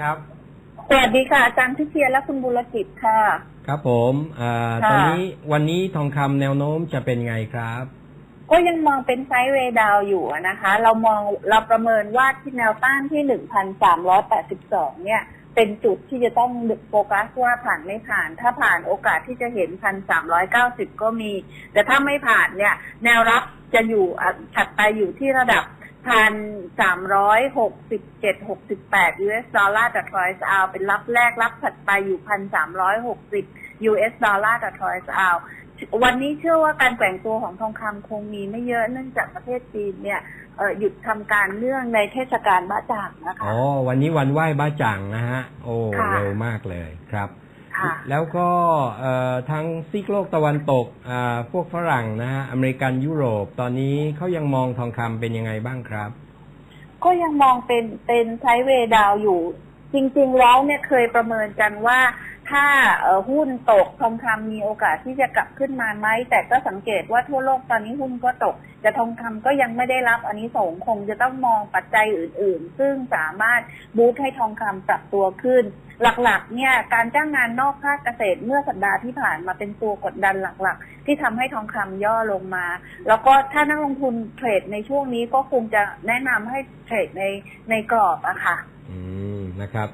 ครับ สวัสดีค่ะอาจารย์พิเชียรและคุณบุรกิจค่ะ ครับผมอ่าค่ะตอนนี้วันนี้ทองคำแนวโน้มจะเป็นไงครับ ก็ยังมองเป็นไซด์เวย์ดาวน์อยู่อะนะคะ เรามองเราประเมินว่าที่แนวต้านที่หนึ่งพันสามร้อยแปดสิบสองเนี่ยเป็นจุดที่จะต้องโฟกัสว่าผ่านไม่ผ่าน ถ้าผ่านโอกาสที่จะเห็นพันสามร้อยเก้าสิบก็มี แต่ถ้าไม่ผ่านเนี่ย แนวรับจะอยู่อะถัดไปอยู่ที่ระดับ พันสามร้อยหกสิบเจ็ดหกสิบแปด US ดอลลาร์ต่อทรอยส์เอาเป็นรับแรกรับถัดไปอยู่พันสามร้อยหกสิบ US ดอลลาร์ต่อทรอยส์เอาวันนี้เชื่อว่าการแกว่งตัวของทองคำคงมีไม่เยอะเนื่องจากประเทศจีนเนี่ยเอ่อหยุดทำการเนื่องในเทศกาลบ้าจ่างนะคะอ๋อวันนี้วันไหว้บ้าจังนะฮะ โอ้ค่ะเร็วมากเลยครับค่ะ แล้วก็เอ่อทางซีกโลกตะวันตกอ่าพวกฝรั่งนะฮะอเมริกันยุโรป ตอนนี้เขายังมองทองคำเป็นยังไงบ้างครับ ก็ยังมองเป็นเป็นไซด์เวย์ดาวน์อยู่ จริง ๆ แล้วเนี่ยเคยประเมินกันว่า ถ้าหุ้นตกทองคำมีโอกาสที่จะกลับขึ้นมาไหมแต่ก็สังเกตว่าทั่วโลกตอนนี้หุ้นก็ตก แต่ทองคำก็ยังไม่ได้รับอันนี้สงคงจะต้องมองปัจจัยอื่น ๆ ซึ่งสามารถบูตให้ทองคำปรับตัวขึ้น หลักๆ เนี่ยการจ้างงานนอกภาคเกษตรเมื่อสัปดาห์ที่ผ่านมาเป็นตัวกดดันหลักๆ ที่ทำให้ทองคำย่อลงมา แล้วก็ถ้านักลงทุนเทรดในช่วงนี้ก็คงจะแนะนำให้เทรดในในกรอบอะค่ะ อืมนะครับ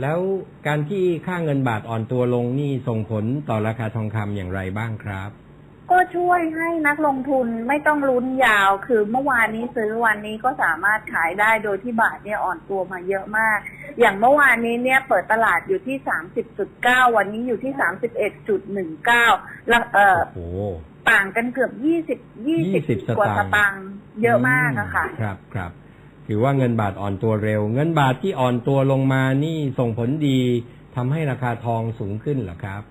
แล้วการที่ค่าเงินบาทอ่อนตัวลงนี่ส่งผลต่อราคาทองคำอย่างไรบ้างครับ ก็ช่วยให้นักลงทุนไม่ต้องลุ้นยาว คือเมื่อวานนี้ซื้อวันนี้ก็สามารถขายได้โดยที่บาทเนี่ยอ่อนตัวมาเยอะมาก อย่างเมื่อวานนี้เนี่ยเปิดตลาดอยู่ที่30.9วันนี้อยู่ที่31.19แล้วเอ่อโอ้ต่างกันเกือบ20 20 20กว่าสตางค์เยอะมากอะค่ะมครับครับ ถือว่าเงินบาทอ่อนตัวเร็ว เงินบาทที่อ่อนตัวลงมานี่ส่งผลดีทำให้ราคาทองสูงขึ้นเหรอครับ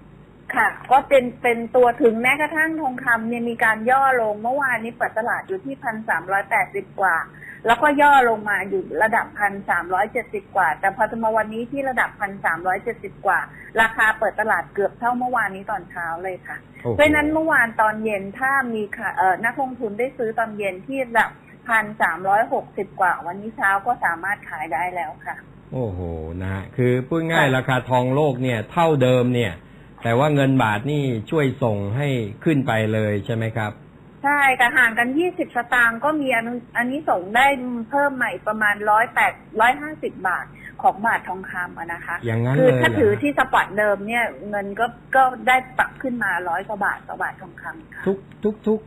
ค่ะ ก็เป็นเป็นตัวถึงแม้กระทั่งทองคำเนี่ยมีการย่อลงเมื่อวานนี้เปิดตลาดอยู่ที่พันสามร้อยแปดสิบกว่า แล้วก็ย่อลงมาอยู่ระดับพันสามร้อยเจ็ดสิบกว่า แต่พอจะมาวันนี้ที่ระดับพันสามร้อยเจ็ดสิบกว่า ราคาเปิดตลาดเกือบเท่าเมื่อวานนี้ตอนเช้าเลยค่ะโอ้โหเพราะฉะนั้นเมื่อวานตอนเย็นถ้ามีค่ะเอ่อนักลงทุนได้ซื้อตอนเย็นที่ระดับ พันสามร้อยหกสิบกว่า วันนี้เช้าก็สามารถขายได้แล้วค่ะ โอ้โหนะฮะคือพูดง่ายค่ะราคาทองโลกเนี่ย เท่าเดิมเนี่ย แต่ว่าเงินบาทนี่ช่วยส่งให้ขึ้นไปเลยใช่ไหมครับ ใช่แต่ห่างกัน20สตางค์ก็มีอันอันนี้ส่งส์ได้เพิ่มใหม่ประมาณ108 150บาท ของบาททองคำอะนะคะอย่างนั้นคืเลยถ้าเหรถือที่สปอตเดิมเนี่ยเงินก็ก็ได้ปรับขึ้นมาร้อยกว่าบาทต่อบาททองคำค่ะทุกทุกทุก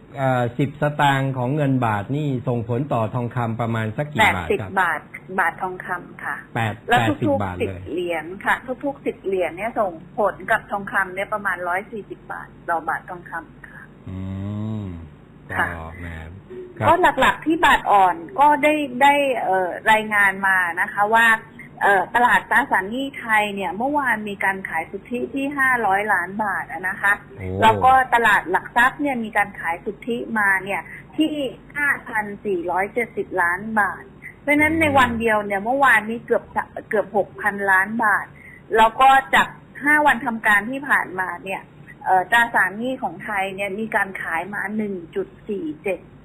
สิบสตางค์ของเงินบาทนี่ส่งผลต่อทองคำประมาณสักกี่แปดบาทสิบครับบาทบาททองคำค่ะ แปดแล้วแปดสิบทุกบาทๆสิเลบย เหรียญค่ะ ทุกๆสิบเหรียญเนี่ยส่งผลกับทองคำเนี่ยประมาณร้อยสี่สิบาทต่อบาททองคำค่ะ อืมก็ค่ะ แหมครับ ก็หลักๆที่บาทอ่อนก็ได้ได้เอ่อรายงานมานะคะว่าเอ่อ ตลาดตราสารหนี้ไทยเนี่ย เมื่อวานมีการขายสุทธิที่ 500 ล้านบาทอะนะคะโอ้แล้วก็ตลาดหลักทรัพย์เนี่ยมีการขายสุทธิมาเนี่ยที่ 5,470 ล้านบาท เพราะฉะนั้นในวันเดียวเนี่ยเมื่อวานนี้เกือบจะเกือบ 6,000 ล้านบาท แล้วก็จาก 5 วันทำการที่ผ่านมาเนี่ยเอ่อตราสารหนี้ของไทยเนี่ยมีการขายมา 1.47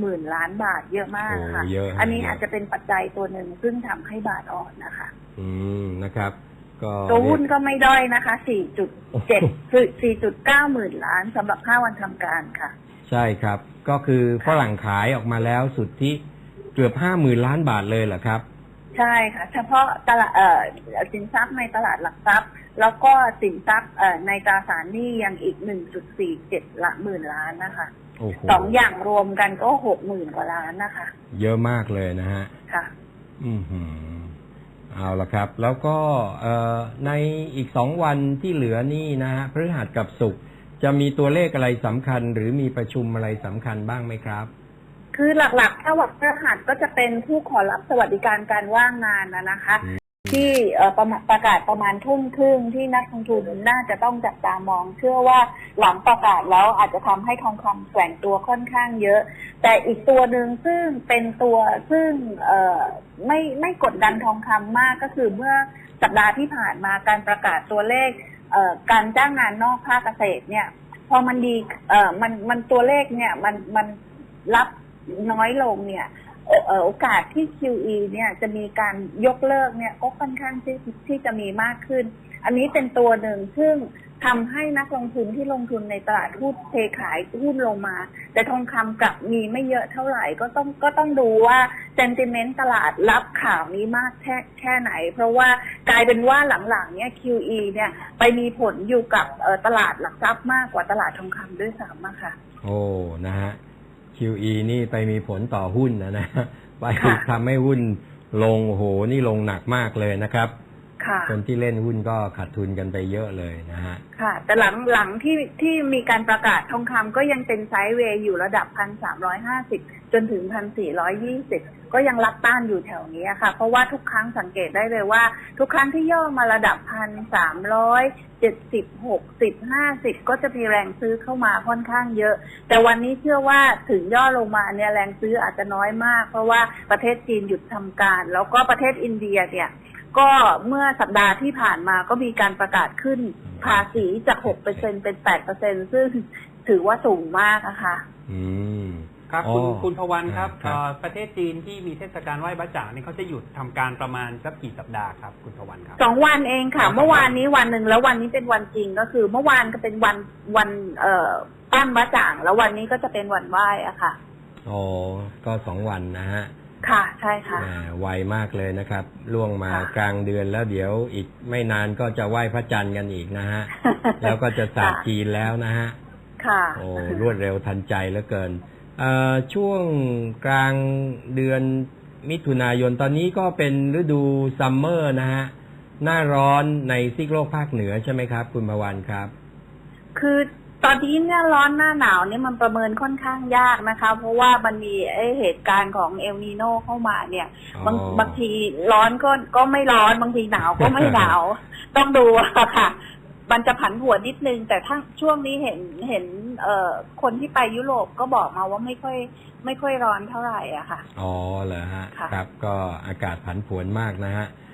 หมื่นล้านบาทเยอะมากค่ะโอ้เยอะฮะอันนี้เยอะอาจจะเป็นปัจจัยตัวหนึ่งซึ่งทำให้บาทอ่อนนะคะ อืมนะครับก็ตัวหุ้นเรียกก็ไม่ด้อยนะคะ 4.7คือ4.9 หมื่นล้านสำหรับ 5 วันทำการค่ะ ใช่ครับ ก็คือฝรั่งขายออกมาแล้วสุดที่เกือบห้าหมื่นล้านบาทเลยเหรอครับ ใช่ค่ะ เฉพาะตลาดเอ่อสินทรัพย์ในตลาดหลักทรัพย์ แล้วก็สินทรัพย์เอ่อในตราสารหนี้ยังอีก 1.47ละหมื่นล้านนะคะโอ้โหสองอย่างรวมกันก็หกหมื่นกว่าล้านนะคะ เยอะมากเลยนะฮะ ค่ะ อืมหือเอาละครับ แล้วก็เอ่อในอีกสองวันที่เหลือนี่นะฮะพฤหัสกับศุกร์จะมีตัวเลขอะไรสำคัญ หรือมีประชุมอะไรสำคัญบ้างไหมครับคือหลักๆถ้าวันพฤหัสก็จะเป็นผู้ขอรับสวัสดิการการว่างงานนะนะคะอืม ที่ประประกาศประมาณทุ่มครึ่งที่นักลงทุนน่าจะต้องจับตามอง เชื่อว่าหลังประกาศแล้วอาจจะทำให้ทองคำแกว่งตัวค่อนข้างเยอะ แต่อีกตัวหนึ่งซึ่งเป็นตัวซึ่งไม่ไม่กดดันทองคำมากก็คือเมื่อสัปดาห์ที่ผ่านมาการประกาศตัวเลขเการจ้างงานนอกภาคเกษตรเนี่ยพอมันดีเออมันมันตัวเลขเนี่ยมันมันรับน้อยลงเนี่ย โอกาสที่ QE เนี่ยจะมีการยกเลิกเนี่ยก็ค่อนข้างที่ที่จะมีมากขึ้น อันนี้เป็นตัวหนึ่งซึ่งทำให้นักลงทุนที่ลงทุนในตลาดหุ้นเทขายหุ้นลงมา แต่ทองคำกลับมีไม่เยอะเท่าไหร่ก็ต้องก็ต้องดูว่าเซนติเมนต์ตลาดรับข่าวนี้มากแค่แค่ไหน เพราะว่ากลายเป็นว่าหลังๆเนี่ย QE เนี่ยไปมีผลอยู่กับตลาดหลักทรัพย์มากกว่าตลาดทองคำด้วยซ้ำอะค่ะ โอ้ นะฮะ QE นี่ไปมีผลต่อหุ้นนะนะไปค่ะทำให้หุ้นลงโอ้โหนี่ลงหนักมากเลยนะครับ ค่ะคนที่เล่นหุ้นก็ขาดทุนกันไปเยอะเลยนะฮะ ค่ะ แต่หลังหลังที่ที่มีการประกาศทองคำก็ยังเป็นไซด์เวย์อยู่ระดับพันสามร้อยห้าสิบจนถึงพันสี่ร้อยยี่สิบก็ยังรับต้านอยู่แถวนี้ค่ะ เพราะว่าทุกครั้งสังเกตได้เลยว่า ทุกครั้งที่ย่อมาระดับพันสามร้อยเจ็ดสิบหกสิบห้าสิบก็จะมีแรงซื้อเข้ามาค่อนข้างเยอะ แต่วันนี้เชื่อว่าถึงย่อลงมาเนี่ยแรงซื้ออาจจะน้อยมาก เพราะว่าประเทศจีนหยุดทำการ แล้วก็ประเทศอินเดียเนี่ย ก็เมื่อสัปดาห์ที่ผ่านมาก็มีการประกาศขึ้นภาษีจาก6%เป็น8%ซึ่งถือว่าสูงมากอะค่ะอืมครับอ๋อคุณคุณพวันครับครับเอ่อประเทศจีนที่มีเทศกาลไหว้บ้าจ่างนี่เขาจะหยุดทำการประมาณสักกี่สัปดาห์ครับคุณพวันครับสองวันเองค่ะครับเมื่อวานนี้วันหนึ่งแล้ววันนี้เป็นวันจริงก็คือ เมื่อวานก็เป็นวันวันเอ่อปั้นบะจ่าง แล้ววันนี้ก็จะเป็นวันไหว้อะค่ะอ๋อก็สองวันนะฮะ ค่ะ ใช่ค่ะแหมไวมากเลยนะครับ ล่วงมาค่ะ กลางเดือนแล้วเดี๋ยวอีกไม่นานก็จะไหว้พระจันทร์กันอีกนะฮะ แล้วก็จะศาสตร์ค่ะจีนแล้วนะฮะ ค่ะ โอ้รวดเร็วทันใจเหลือเกินเอ่อช่วงกลางเดือนมิถุนายนตอนนี้ก็เป็นฤดูซัมเมอร์นะฮะ หน้าร้อนในซีกโลกภาคเหนือใช่ไหมครับ คุณพวันครับ คือ ตอนนี้เนี่ยร้อนหน้าหนาวเนี่ยมันประเมินค่อนข้างยากนะคะ เพราะว่ามันมีไอเหตุการณ์ของเอลนีโนเข้ามาเนี่ย บางอ๋อบางทีร้อนก็ก็ไม่ร้อนบางทีหนาวก็ไม่หนาว ต้องดูอะค่ะ มันจะผันผวนนิดนึง แต่ถ้าช่วงนี้เห็นเห็นเอ่อคนที่ไปยุโรปก็บอกมาว่าไม่ค่อย ไม่ค่อยร้อนเท่าไหร่อะค่ะ อ๋อเหรอฮะค่ะ ครับ ก็อากาศผันผวนมากนะฮะค่ะเอ่อ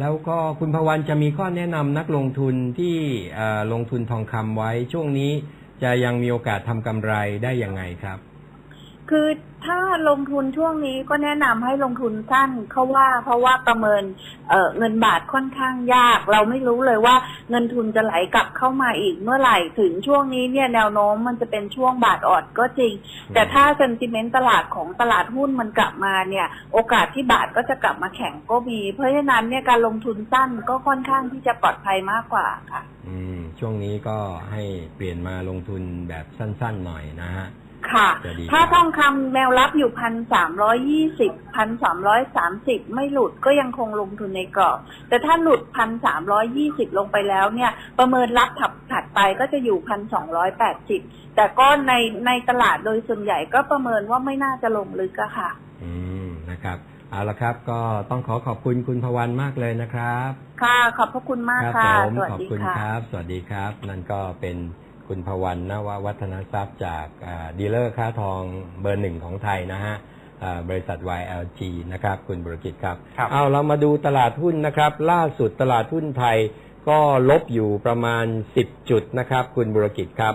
แล้วก็คุณพวันจะมีข้อแนะนำนักลงทุนที่ลงทุนทองคำไว้ช่วงนี้จะยังมีโอกาสทำกำไรได้ยังไงครับ คือถ้าลงทุนช่วงนี้ก็แนะนำให้ลงทุนสั้นเขาว่าเพราะว่าประเมินเเงินบาทค่อนข้างยาก เราไม่รู้เลยว่าเงินทุนจะไหลกลับเข้ามาอีกเมื่อไหร่ถึงช่วงนี้เนี่ยแนวโน้มมันจะเป็นช่วงบาทอ่อนก็จริง แต่ถ้าเซนติเมนต์ตลาดของตลาดหุ้นมันกลับมาเนี่ย โอกาสที่บาทก็จะกลับมาแข็งก็มี เพราะฉะนั้นเนี่ยการลงทุนสั้นก็ค่อนข้างที่จะปลอดภัยมากกว่าค่ะ อืมช่วงนี้ก็ให้เปลี่ยนมาลงทุนแบบสั้น ๆ หน่อยนะฮะ ค่ะ จะดีถ้าครับทองคำแนวรับอยู่พันสามร้อยี่สิบพันสามร้อยสามสิบไม่หลุดก็ยังคงลงทุนในกรอบ แต่ถ้าหลุดพันสามร้อยี่สิบลงไปแล้วเนี่ย ประเมินรับถัดถัดไปก็จะอยู่พันสองร้อยแปดสิบแต่ก็ในในตลาดโดยส่วนใหญ่ก็ประเมินว่าไม่น่าจะลงลึกอะค่ะ อืมนะครับเอาละครับ ก็ต้องขอขอบคุณคุณพวันมากเลยนะครับ ค่ะ ขอบพระคุณมากครัค่ะ ผมสวัสขอบดีคุณค่ะครับ สวัสดีครับ นั่นก็เป็น คุณพวันนววัฒนทรัพย์จากดีลเลอร์ค้าทองเบอร์หนึ่งของไทยนะฮะอ่าบริษัท YLG นะครับคุณบุรกิจครับครับเอาเรามาดูตลาดหุ้นนะครับ ล่าสุดตลาดหุ้นไทยก็ลบอยู่ประมาณ 10 จุดนะครับ คุณบุรกิจครับ